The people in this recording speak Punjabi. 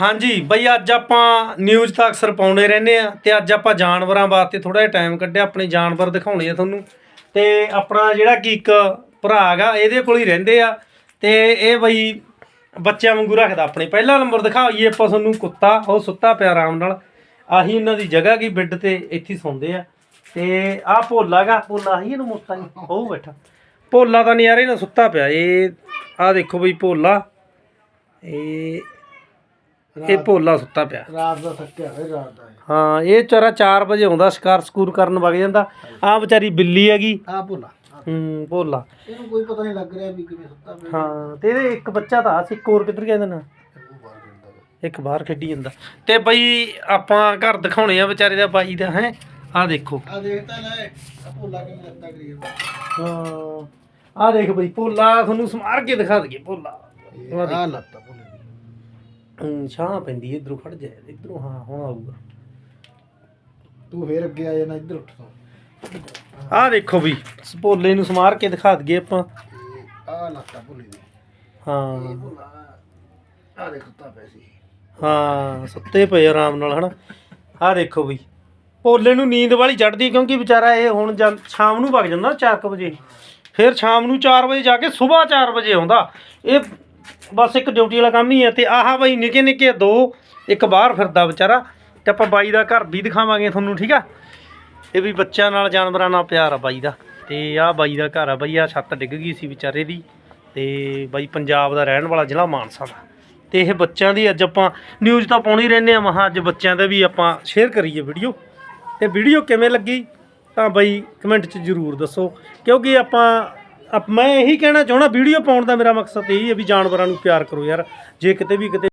ਹਾਂਜੀ, ਬਈ ਅੱਜ ਆਪਾਂ ਨਿਊਜ਼ ਤਾਂ ਅਕਸਰ ਪਾਉਂਦੇ ਰਹਿੰਦੇ ਆ ਤੇ ਅੱਜ ਆਪਾਂ ਜਾਨਵਰਾਂ ਵਾਸਤੇ ਥੋੜਾ ਜਿਹਾ ਟਾਈਮ ਕੱਢਿਆ, ਆਪਣੇ ਜਾਨਵਰ ਦਿਖਾਉਣੇ ਆ ਤੁਹਾਨੂੰ। ਤੇ ਆਪਣਾ ਜਿਹੜਾ ਕਿ ਇੱਕ ਭਰਾ ਹੈਗਾ, ਇਹਦੇ ਕੋਲ ਹੀ ਰਹਿੰਦੇ ਆ। ਤੇ ਇਹ ਬਈ ਬੱਚਿਆਂ ਵਾਂਗੂ ਰੱਖਦਾ ਆਪਣੇ। ਪਹਿਲਾ ਨੰਬਰ ਦਿਖਾਈਏ ਆਪਾਂ ਤੁਹਾਨੂੰ, ਕੁੱਤਾ, ਉਹ ਸੁੱਤਾ ਪਿਆ ਆਰਾਮ ਨਾਲ। ਆਹੀ ਇਹਨਾਂ ਦੀ ਜਗ੍ਹਾ ਕੀ ਬੈੱਡ ਤੇ ਇੱਥੇ ਸੌਂਦੇ ਆ। ਤੇ ਆਹ ਭੋਲਾ ਗਾ ਭੋਲਾ ਹੀ ਇਹਨੂੰ ਮੁੱਤਾ ਉਹ ਬੈਠਾ। ਭੋਲਾ ਤਾਂ ਨਜ਼ਾਰੇ ਨਾਲ ਸੁੱਤਾ ਪਿਆ। ਇਹ, ਆਹ ਦੇਖੋ ਬਈ ਭੋਲਾ। ਇਹ ਇਹ ਭੋਲਾ ਸੁੱਤਾ ਪਿਆ। ਰਾਤ ਦਾ ਥੱਕਿਆ ਹੋਇਆ ਰਾਤ ਦਾ ਹਾਂ ਇਹ ਵਿਚਾਰਾ 4 ਵਜੇ ਆਉਂਦਾ ਸ਼ਿਕਾਰ ਸਕੂਰ ਕਰਨ ਵਗ ਜਾਂਦਾ। ਆਹ ਵਿਚਾਰੀ ਬਿੱਲੀ ਹੈਗੀ। ਆ ਭੁੱਲਾ ਹੂੰ ਭੋਲਾ। ਇਹਨੂੰ ਕੋਈ ਪਤਾ ਨਹੀਂ ਲੱਗ ਰਿਹਾ ਵੀ ਕਿਵੇਂ ਸੁੱਤਾ ਪਿਆ। ਹਾਂ ਤੇ ਇਹਦੇ ਇੱਕ ਬੱਚਾ ਤਾਂ ਆ ਸੀ ਇੱਕ ਹੋਰ ਕਿੱਧਰ ਗਿਆ ਇਹਦਾ ਨਾ। ਇੱਕ ਬਾਹਰ ਖੇਡੀ ਜਾਂਦਾ। ਤੇ ਬਈ ਆਪਾਂ ਘਰ ਦਿਖਾਉਣੇ ਆ ਵਿਚਾਰੇ ਦਾ ਬਾਈ ਦਾ ਹੈ। ਆਹ ਦੇਖੋ। ਆ ਦੇਖਤਾ ਲੈ ਆ ਭੁੱਲਾ ਕਿਵੇਂ ਲੱਤਾਂ ਕਰੀ ਹਾਂ ਆਹ ਦੇਖ ਬਈ ਭੋਲਾ ਤੁਹਾਨੂੰ ਸਮਾਰ ਕੇ ਦਿਖਾ ਦਈਏ ਭੋਲਾ। ਆ ਲੱਤਾਂ ਛਾਂ ਪੈਂਦੀ ਇਧਰੋਂ ਖੜ ਜਾ ਇਧਰੋਂ ਹਾਂ ਹੁਣ ਆਊਗਾ। ਤੂੰ ਫੇਰ ਅੱਗੇ ਆ ਜਾਣਾ ਇੱਧਰ ਉੱਠ ਤੋਂ। ਆਹ ਦੇਖੋ ਵੀ ਭੋਲੇ ਨੂੰ ਸਮਾਰ ਕੇ ਦਿਖਾ ਦਈਏ ਆਪਾਂ। ਆ ਲੱਤਾਂ ਭੁੱਲੇ ਦੀ। ਹਾਂ। ਭੁੱਲਾ ਆ ਦੇਖ ਸੁੱਤਾ ਪਿਆ ਸੀ। ਹਾਂ ਸੁੱਤੇ ਪਏ ਆਰਾਮ ਨਾਲ ਹਨਾ। ਆਹ ਦੇਖੋ ਬਈ ਭੋਲੇ ਨੂੰ ਨੀਂਦ ਵਾਲੀ ਚੜਦੀ ਕਿਉਂਕਿ ਵਿਚਾਰਾ ਇਹ ਹੁਣ ਸ਼ਾਮ ਨੂੰ ਵਗ ਜਾਂਦਾ 4 ਵਜੇ। ਫਿਰ ਸ਼ਾਮ ਨੂੰ 4 ਵਜੇ ਜਾ ਕੇ ਸਵੇਰ 4 ਵਜੇ ਆਉਂਦਾ। ਇਹ ਬਸ ਇੱਕ ਡਿਊਟੀ ਵਾਲਾ ਕੰਮ ਹੀ ਹੈ ਤੇ ਆਹ ਬਾਈ ਨਿੱਕੇ ਨਿੱਕੇ ਦੋ, ਇੱਕ ਬਾਹਰ ਫਿਰਦਾ ਵਿਚਾਰਾ ਤੇ ਆਪਾਂ ਬਾਈ ਦਾ ਘਰ ਵੀ ਦਿਖਾਵਾਂਗੇ ਤੁਹਾਨੂੰ, ਠੀਕ ਆ? ਇਹ ਵੀ ਬੱਚਿਆਂ ਨਾਲ, ਜਾਨਵਰਾਂ ਨਾਲ ਪਿਆਰ ਆ ਬਾਈ ਦਾ ਤੇ ਆਹ ਬਾਈ ਦਾ ਘਰ ਆ ਬਾਈ ਆ ਛੱਤ ਡਿੱਗ ਗਈ ਸੀ ਵਿਚਾਰੇ ਦੀ ਤੇ ਬਾਈ ਪੰਜਾਬ ਦਾ ਰਹਿਣ ਵਾਲਾ ਜ਼ਿਲ੍ਹਾ ਮਾਨਸਾ ਦਾ ਤੇ ਇਹ ਬੱਚਿਆਂ ਦੀ ਅੱਜ ਆਪਾਂ ਨਿਊਜ਼ ਤਾਂ ਪਾਉਣੀ ਰਹਿੰਦੇ ਆ, ਮਹਾ ਅੱਜ ਬੱਚਿਆਂ ਦਾ ਵੀ ਆਪਾਂ ਸ਼ੇਅਰ ਕਰੀਏ ਵੀਡੀਓ ਤੇ ਵੀਡੀਓ ਕਿਵੇਂ ਲੱਗੀ ਤਾਂ ਬਾਈ ਕਮੈਂਟ 'ਚ ਜ਼ਰੂਰ ਦੱਸੋ ਕਿਉਂਕਿ ਆਪਾਂ ਅਪ- ਮੈਂ ਇਹੀ ਕਹਿਣਾ ਚਾਹਣਾ ਵੀਡੀਓ ਪਾਉਣ ਦਾ ਮੇਰਾ ਮਕਸਦ ਇਹੀ ਹੈ ਵੀ ਜਾਨਵਰਾਂ ਨੂੰ ਪਿਆਰ ਕਰੋ ਯਾਰ। ਜੇ ਕਿਤੇ ਵੀ ਕਿਤੇ